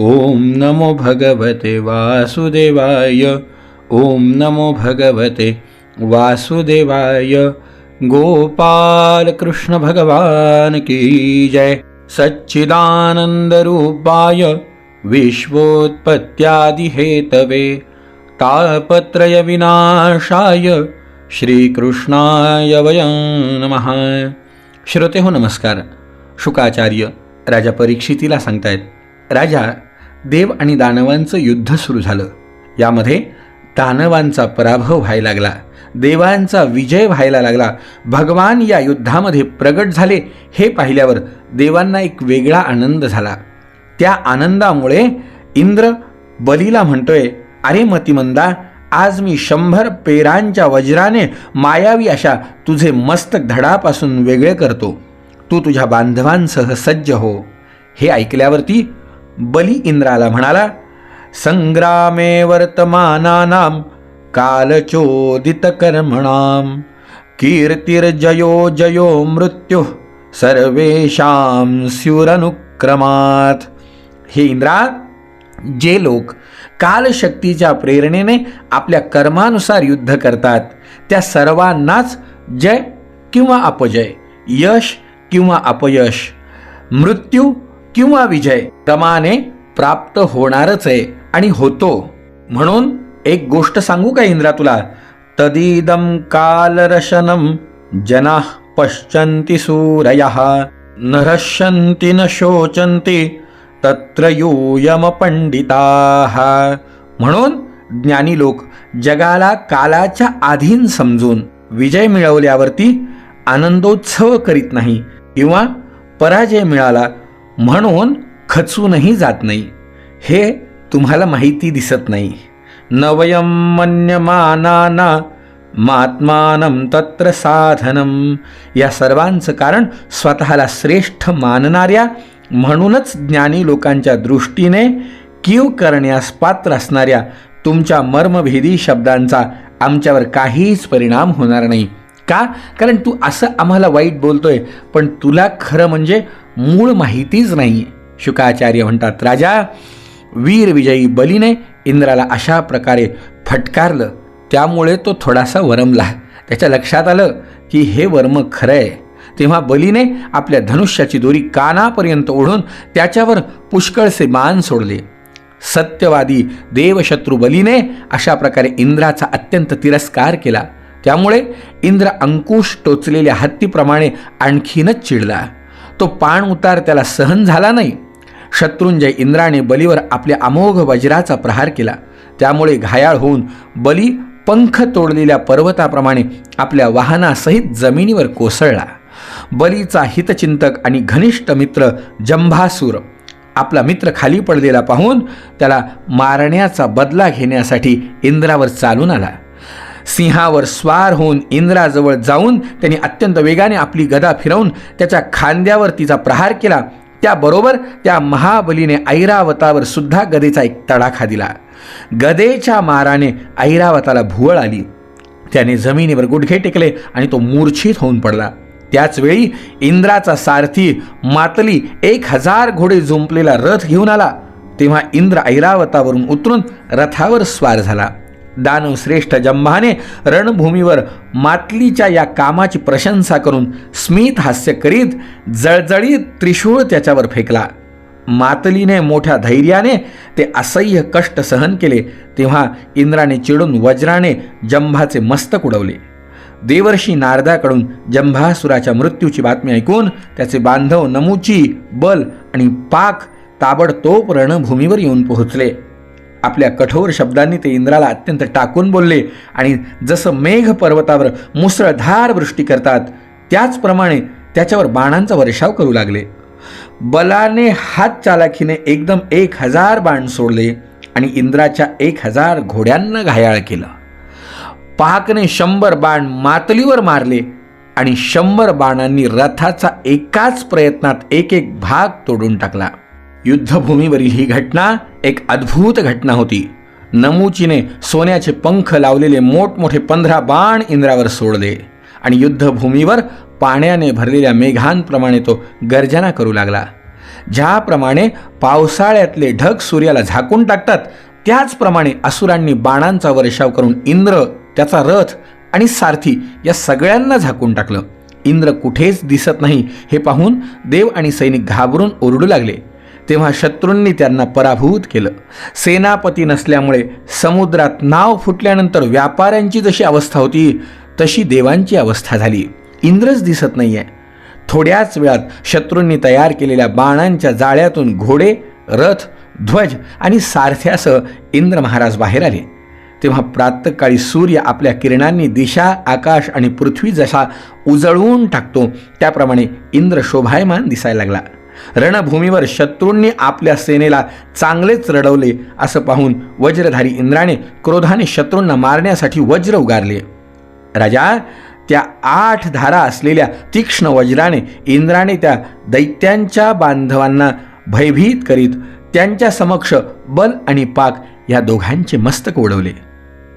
ओम नमो भगवते वासुदेवाय ओम नमो भगवते वासुदेवाय। गोपाल कृष्ण भगवान की जय। सच्चिदानंद रूपाय विश्वोत्पत्त्यादिहेतवे तापत्रय विनाशाय श्रीकृष्णाय वयं नमः। श्रोते हो नमस्कार। शुकाचार्य राजा परीक्षितीला सांगतायत राजा देव आणि दानवांचं युद्ध सुरू झालं. यामध्ये दानवांचा पराभव व्हायला लागला. देवांचा विजय व्हायला लागला. भगवान या युद्धामध्ये प्रगट झाले हे पाहिल्यावर देवांना एक वेगळा आनंद झाला. त्या आनंदामुळे इंद्र बलीला म्हणतोय अरे मतिमंदा आज मी शंभर पेरांच्या वज्राने मायावी अशा तुझे मस्तक धडापासून वेगळे करतो. तू तुझ्या बांधवांसह सज्ज हो. हे ऐकल्यावरती बली इंद्राला म्हणाला संग्रामे वर्तमानानाम कालचोदित कर्मणाम कीर्तिर्जयो जयो मृत्यू सर्वेशाम स्युरनुक्रमात. हे इंद्रा जे लोक कालशक्तीच्या प्रेरणेने आपल्या कर्मानुसार युद्ध करतात त्या सर्वांनाच जय किंवा अपजय यश किंवा अपयश मृत्यू किंवा विजय क्रमाने प्राप्त होणारच आहे आणि होतो. म्हणून एक गोष्ट सांगू का इंद्रा तुला? तदिदम कालरशनम जना पश्चंती सूरय न न शोचन्ति तत्र यूयम पंडिता म्हणून ज्ञानी लोक जगाला कालाच्या अधीन समजून विजय मिळवल्यावरती आनंदोत्सव करीत नाही किंवा पराजय मिळाला म्हणून खचूनही जात नाही. हे तुम्हाला माहिती दिसत नाही. नवयम मन्यमानाना मात्मानम तत्र साधनम या सर्वांचं कारण स्वतःला श्रेष्ठ मानणाऱ्या म्हणूनच ज्ञानी लोकांच्या दृष्टीने कीव करण्यास पात्र असणाऱ्या तुमच्या मर्मभेदी शब्दांचा आमच्यावर काहीच परिणाम होणार नाही. का? कारण तू असं आम्हाला वाईट बोलतोय पण तुला खरं म्हणजे मूळ माहितीच नाही. शुकाचार्य म्हणतात राजा वीर विजयी बलीने इंद्राला अशा प्रकारे फटकारलं. त्यामुळे तो थोडासा वरमला. त्याच्या लक्षात आलं की हे वर्म खरं आहे तेव्हा बलीने आपल्या धनुष्याची दोरी कानापर्यंत ओढून त्याच्यावर पुष्कळसे मान सोडले. सत्यवादी देवशत्रू बलीने अशा प्रकारे इंद्राचा अत्यंत तिरस्कार केला. त्यामुळे इंद्र अंकुश टोचलेल्या हत्तीप्रमाणे आणखीनच चिडला. तो पाण उतार त्याला सहन झाला नाही. शत्रुंजय इंद्राने बलीवर आपल्या अमोघ वज्राचा प्रहार केला. त्यामुळे घायाळ होऊन बली पंख तोडलेल्या पर्वताप्रमाणे आपल्या वाहनासहित जमिनीवर कोसळला. बलीचा हितचिंतक आणि घनिष्ठ मित्र जंभासूर आपला मित्र खाली पडलेला पाहून त्याला मारण्याचा बदला घेण्यासाठी इंद्रावर चालून आला. सिंहावर स्वार होऊन इंद्राजवळ जाऊन त्यांनी अत्यंत वेगाने आपली गदा फिरवून त्याच्या खांद्यावर तिचा प्रहार केला. त्याबरोबर त्या महाबलीने ऐरावतावर सुद्धा गदेचा एक तडाखा दिला. गदेच्या माराने ऐरावताला भुवळ आली. त्याने जमिनीवर गुडघे टेकले आणि तो मूर्छित होऊन पडला. त्याचवेळी इंद्राचा सारथी मातली एक हजार घोडे जुंपलेला रथ घेऊन आला. तेव्हा इंद्र ऐरावतावरून उतरून रथावर स्वार झाला. दानव श्रेष्ठ जंभाने रणभूमीवर मातलीच्या या कामाची प्रशंसा करून स्मित हास्य करीत जळजळीत त्रिशूळ त्याच्यावर फेकला. मातलीने मोठ्या धैर्याने ते असह्य कष्ट सहन केले तेव्हा इंद्राने चिडून वज्राने जंभाचे मस्तक उडवले. देवर्षी नारदाकडून जंभासुराच्या मृत्यूची बातमी ऐकून त्याचे बांधव नमुची बल आणि पाक ताबडतोब रणभूमीवर येऊन पोहोचले. आपल्या कठोर शब्दांनी ते इंद्राला अत्यंत टाकून बोलले. आणि जसं मेघ पर्वतावर मुसळधार वृष्टी करतात त्याचप्रमाणे त्याच्यावर बाणांचा वर्षाव करू लागले. बलाने हात चालाखीने एकदम एक हजार बाण सोडले आणि इंद्राच्या एक हजार घोड्यांना घायाळ केलं. पाकने शंभर बाण मातलीवर मारले आणि शंभर बाणांनी रथाचा एकाच प्रयत्नात एक एक भाग तोडून टाकला. युद्धभूमीवरील ही घटना एक अद्भुत घटना होती. नमुचीने सोन्याचे पंख लावलेले मोठमोठे पंधरा बाण इंद्रावर सोडले आणि युद्धभूमीवर पाण्याने भरलेल्या मेघांप्रमाणे तो गर्जना करू लागला. ज्याप्रमाणे पावसाळ्यातले ढग सूर्याला झाकून टाकतात त्याचप्रमाणे असुरांनी बाणांचा वर्षाव करून इंद्र त्याचा रथ आणि सारथी या सगळ्यांना झाकून टाकलं. इंद्र कुठेच दिसत नाही हे पाहून देव आणि सैनिक घाबरून ओरडू लागले. तेव्हा शत्रूंनी त्यांना पराभूत केलं. सेनापती नसल्यामुळे समुद्रात नाव फुटल्यानंतर व्यापाऱ्यांची जशी अवस्था होती तशी देवांची अवस्था झाली. इंद्रच दिसत नाही आहे थोड्याच वेळात शत्रूंनी तयार केलेल्या बाणांच्या जाळ्यातून घोडे रथ ध्वज आणि सारथ्यासह इंद्र महाराज बाहेर आले. तेव्हा प्रातकाळी सूर्य आपल्या किरणांनी दिशा आकाश आणि पृथ्वी जसा उजळवून टाकतो त्याप्रमाणे इंद्र शोभायमान दिसायला लागला. रणभूमीवर शत्रूंनी आपल्या सेनेला चांगलेच रडवले असं पाहून वज्रधारी इंद्राने क्रोधाने शत्रूंना मारण्यासाठी वज्र उगारले. राजा त्या आठ धारा असलेल्या तीक्ष्ण वज्राने इंद्राने त्या दैत्यांच्या बांधवांना भयभीत करीत त्यांच्या समक्ष बल आणि पाक या दोघांचे मस्तक उडवले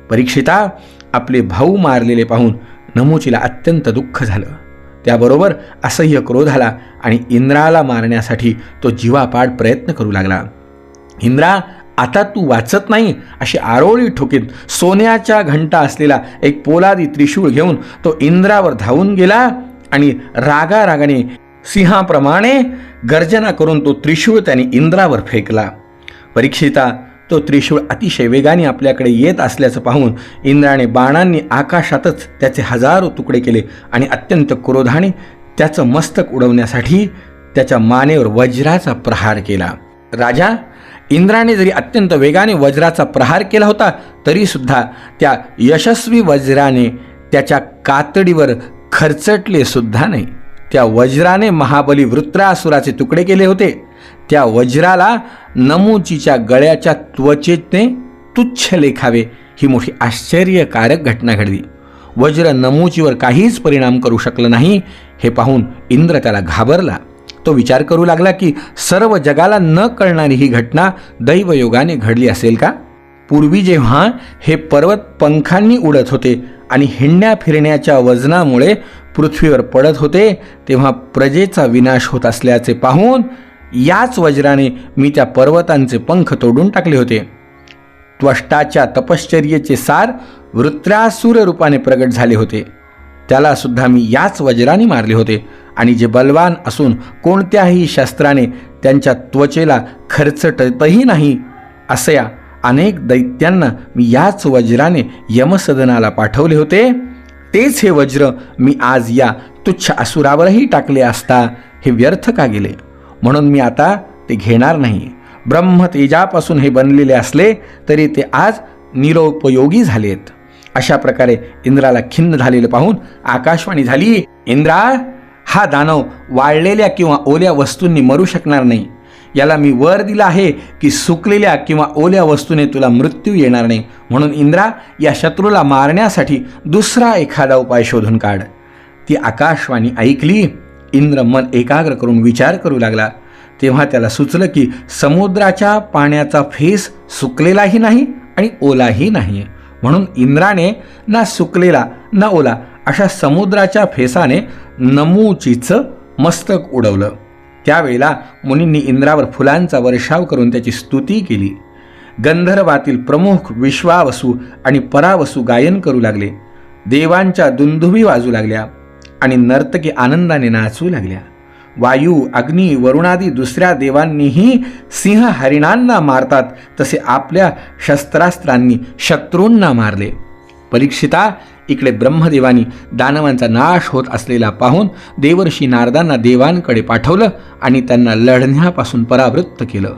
परीक्षिता आपले भाऊ मारलेले पाहून नमोचीला अत्यंत दुःख झालं. त्याबरोबर असह्य क्रोध आला आणि इंद्राला मारण्यासाठी तो जीवापाड प्रयत्न करू लागला. इंद्रा आता तू वाचत नाही? अशी आरोळी ठोकीत सोन्याच्या घंटा असलेला एक पोलादी त्रिशूळ घेऊन तो इंद्रावर धावून गेला आणि रागारागाने सिंहाप्रमाणे गर्जना करून तो त्रिशूळ त्याने इंद्रावर फेकला. परीक्षिता तो त्रिशूळ अतिशय वेगाने आपल्याकडे येत असल्याचं पाहून इंद्राने बाणांनी आकाशातच त्याचे हजारो तुकडे केले आणि अत्यंत क्रोधाने त्याचं मस्तक उडवण्यासाठी त्याच्या मानेवर वज्राचा प्रहार केला. राजा इंद्राने जरी अत्यंत वेगाने वज्राचा प्रहार केला होता तरीसुद्धा त्या यशस्वी वज्राने त्याच्या कातडीवर खरचटले सुद्धा नाही. त्या वज्राने महाबली वृत्रासुराचे तुकडे केले होते. त्या वज्राला नमुचीच्या गळ्याच्या त्वचेने तुच्छ लेखावे. ही मोठी आश्चर्यकारक घटना घडली. वज्र नमुचीवर काहीच परिणाम करू शकलं नाही. हे पाहून इंद्र त्याला घाबरला. तो विचार करू लागला की सर्व जगाला न कळणारी ही घटना दैवयोगाने घडली असेल का? पूर्वी जेव्हा हे पर्वत पंखांनी उडत होते आणि हिंडण्या फिरण्याच्या वजनामुळे पृथ्वीवर पडत होते तेव्हा प्रजेचा विनाश होत असल्याचे पाहून याच वज्राने मी त्या पर्वतांचे पंख तोडून टाकले होते. त्वष्टाच्या तपश्चर्येचे सार वृत्रासुर रूपाने प्रगट झाले होते. त्याला सुद्धा मी याच वज्राने मारले होते आणि जे बलवान असून कोणत्याही शस्त्राने त्यांच्या त्वचेला खर्चटतही नाही असया अनेक दैत्यांना मी याच वज्राने यमसदनाला पाठवले होते. तेच हे वज्र मी आज या तुच्छ असुरावरही टाकले असता हे व्यर्थ का गेले? म्हणून मी आता ते घेणार नाही. ब्रह्म तेजापासून हे बनलेले असले तरी ते आज निरोपयोगी झालेत. अशा प्रकारे इंद्राला खिन्न झालेलं पाहून आकाशवाणी झाली इंद्रा हा दानव वाळलेल्या किंवा ओल्या वस्तूंनी मरू शकणार नाही. याला मी वर दिला आहे की सुकलेल्या किंवा ओल्या वस्तूने तुला मृत्यू येणार नाही. म्हणून इंद्रा या शत्रूला मारण्यासाठी दुसरा एखादा उपाय शोधून काढ. ती आकाशवाणी ऐकली इंद्र मन एकाग्र करून विचार करू लागला. तेव्हा त्याला सुचलं की समुद्राच्या पाण्याचा फेस सुकलेलाही नाही आणि ओलाही नाही. म्हणून इंद्राने ना सुकलेला ना ओला अशा समुद्राच्या फेसाने नमूचीचं मस्तक उडवलं. त्यावेळेला मुनींनी इंद्रावर फुलांचा वर्षाव करून त्याची स्तुती केली. गंधर्वातील प्रमुख विश्वावसू आणि परावसू गायन करू लागले. देवांच्या दुंदुभी वाजू लागल्या आणि नर्तकी आनंदाने नाचू लागल्या. वायू अग्नी वरुणादी दुसऱ्या देवांनीही सिंह हरिणांना मारतात तसे आपल्या शस्त्रास्त्रांनी शत्रूंना मारले. परीक्षिता इकडे ब्रह्मदेवानी दानवांचा नाश होत असलेला पाहून देवर्षी नारदांना देवांकडे पाठवलं आणि त्यांना लढण्यापासून परावृत्त केलं.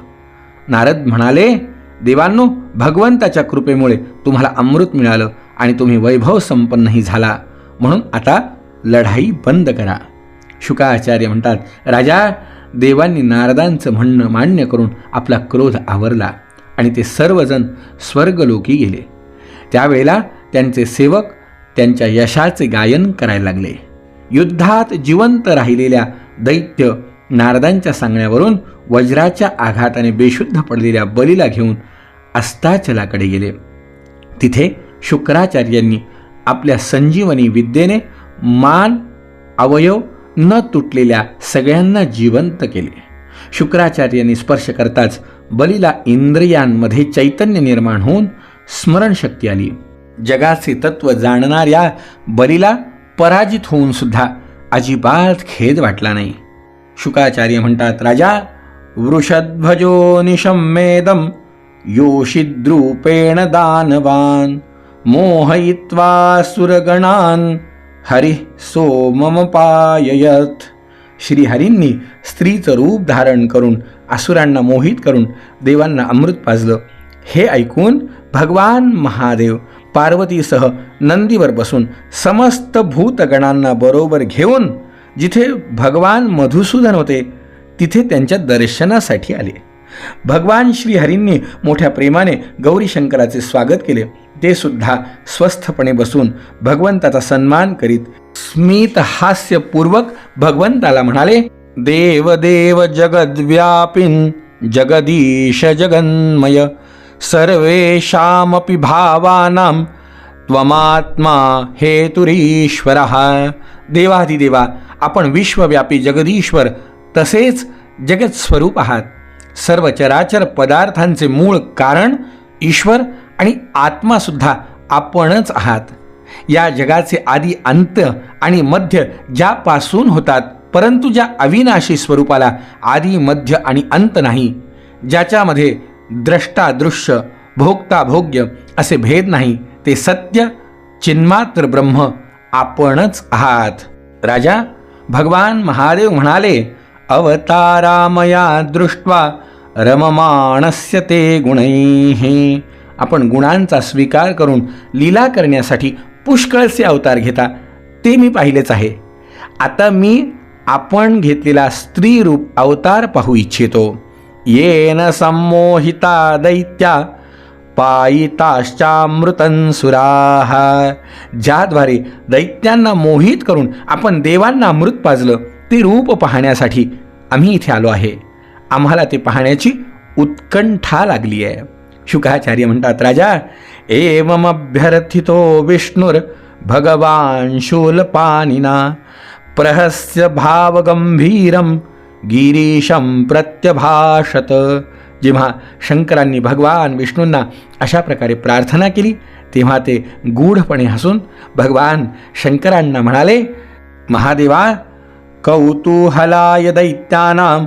नारद म्हणाले देवांनो भगवंताच्या कृपेमुळे तुम्हाला अमृत मिळालं आणि तुम्ही वैभव संपन्नही झाला. म्हणून आता लढाई बंद करा. शुकाचार्य म्हणतात राजा देवांनी नारदांचं म्हणणं मान्य करून आपला क्रोध आवरला आणि ते सर्वजण स्वर्गलोकी गेले. त्यावेळेला त्यांचे सेवक त्यांच्या यशाचे गायन करायला लागले. युद्धात जिवंत राहिलेल्या दैत्य नारदांच्या सांगण्यावरून वज्राच्या आघाताने बेशुद्ध पडलेल्या बलीला घेऊन अस्ताचलाकडे गेले. तिथे शुक्राचार्यांनी आपल्या संजीवनी विद्येने मान अवयव न तुटलेल्या सगळ्यांना जिवंत केले. शुक्राचार्यांनी स्पर्श करताच बलीला इंद्रियांमध्ये चैतन्य निर्माण होऊन स्मरणशक्ती आली. जगाचे तत्व जाणणाऱ्या बलीला पराजित होऊन सुद्धा अजिबात खेद वाटला नाही. शुकाचार्य म्हणतात राजा वृषध्वजो निशम्मेदम योषिद्रूपेण दानवान मोहयित्वा सुरगणान हरी सोममपाययत श्रीहरींनी स्त्रीचं रूप धारण करून असुरांना मोहित करून देवांना अमृत पाजलं. हे ऐकून भगवान महादेव पार्वतीसह नंदीवर बसून समस्त भूतगणांना बरोबर घेऊन जिथे भगवान मधुसूदन होते तिथे त्यांच्या दर्शनासाठी आले. भगवान श्रीहरींनी मोठ्या प्रेमाने गौरीशंकराचे स्वागत केले. ते सुद्धा स्वस्थपणे बसून भगवंताचा सन्मान करीत स्मित हास्यपूर्वक भगवंताला म्हणाले देव देव जगद्व्यापिन जगदीश जगन्मय सर्वेषामपि भावानां त्वमात्मा हेतुरीश्वर. देवाधिदेवा आपण विश्वव्यापी जगदीश्वर तसेच जगत स्वरूप आहात. सर्व चराचर पदार्थांचे मूळ कारण ईश्वर आणि आत्मासुद्धा आपणच आहात. या जगाचे आधी अंत आणि मध्य ज्यापासून होतात परंतु ज्या अविनाशी स्वरूपाला आदी मध्य आणि अंत नाही ज्याच्यामध्ये द्रष्टा दृश्य भोगता भोग्य असे भेद नाही ते सत्य चिन्मात्र ब्रह्म आपणच आहात. राजा भगवान महादेव म्हणाले अवतारामया दृष्ट्वा रममाणस्य ते गुणैः आपण गुणांचा स्वीकार करून लीला करण्यासाठी पुष्कळचे अवतार घेता ते मी पाहिलेच आहे. आता मी आपण घेतलेला स्त्री रूप अवतार पाहू इच्छितो. येन संमोहिता दैत्या पायिताश्चामृतंसुराः ज्याद्वारे दैत्यांना मोहित करून आपण देवांना अमृत पाजलं ते रूप पाहण्यासाठी आम्ही इथे आलो आहे. आम्हाला ते पाहण्याची उत्कंठा लागली आहे. शुकाचार्य म्हणतात राजा एवमभ्यर्थितो विष्णुर भगवान शूलपानिना प्रहस्य भावगंभीरम गिरीशम प्रत्यभाषत। जेव्हा शंकरांनी भगवान विष्णूंना अशा प्रकारे प्रार्थना केली तेव्हा ते गूढपणे हसून भगवान शंकरांना म्हणाले महादेवा कौतूहलाय दैत्यानां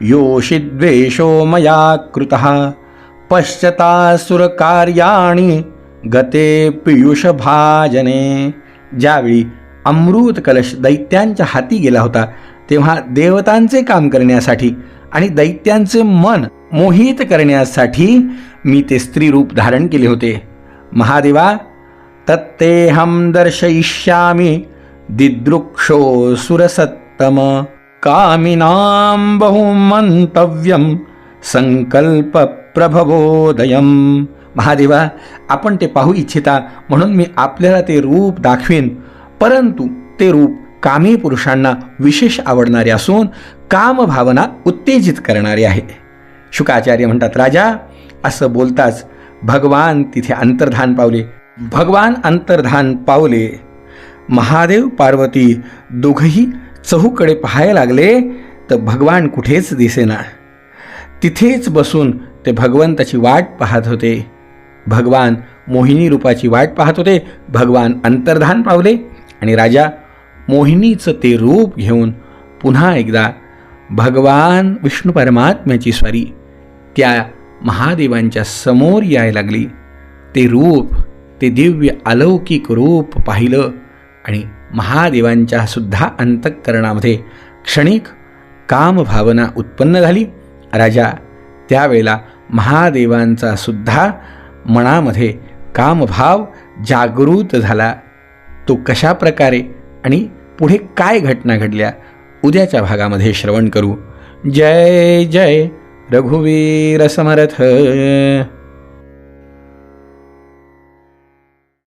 योषिद्वेषो मया कृतः। पश्चतासुरकार्याणि गते पीयूषभाजने. ज्यावेळी अमृत कलश दैत्यांच्या हाती गेला होता तेव्हा देवतांचे काम करण्यासाठी आणि दैत्यांचे मन मोहित करण्यासाठी मी ते स्त्री रूप धारण केले होते. महादेवा तत्तेहम दर्शयिष्यामि दिदृक्षो सुरसत्तम कामिनां बहुमंतव्यम संकल्प प्रभवोदयम महादेवा आपण ते पाहू इच्छिता म्हणून मी आपल्याला ते रूप दाखवीन. परंतु ते रूप कामी पुरुषांना विशेष आवडणारे असून कामभावना उत्तेजित करणारे आहे. शुकाचार्य म्हणतात राजा असं बोलताच भगवान तिथे अंतर्धान पावले. भगवान अंतर्धान पावले. महादेव पार्वती दोघंही चहूकडे पाहायला लागले तर भगवान कुठेच दिसेना. तिथेच बसून ते भगवंताची वाट पाहत होते. भगवान मोहिनी रूपाची वाट पाहत होते. भगवान अंतर्धान पावले आणि राजा मोहिनीचं ते रूप घेऊन पुन्हा एकदा भगवान विष्णू परमात्म्याची स्वारी त्या महादेवांच्या समोर यायला लागली. ते रूप ते दिव्य अलौकिक रूप पाहिलं आणि महादेवांच्या सुद्धा अंतःकरणामध्ये क्षणिक कामभावना उत्पन्न झाली. राजा त्यावेळेला महादेवांचा सुद्धा मनामध्ये कामभाव जागृत झाला. तो कशा प्रकारे आणि पुढे काय घटना घडल्या उद्याच्या भागामध्ये श्रवण करू. जय जय रघुवीर समर्थ.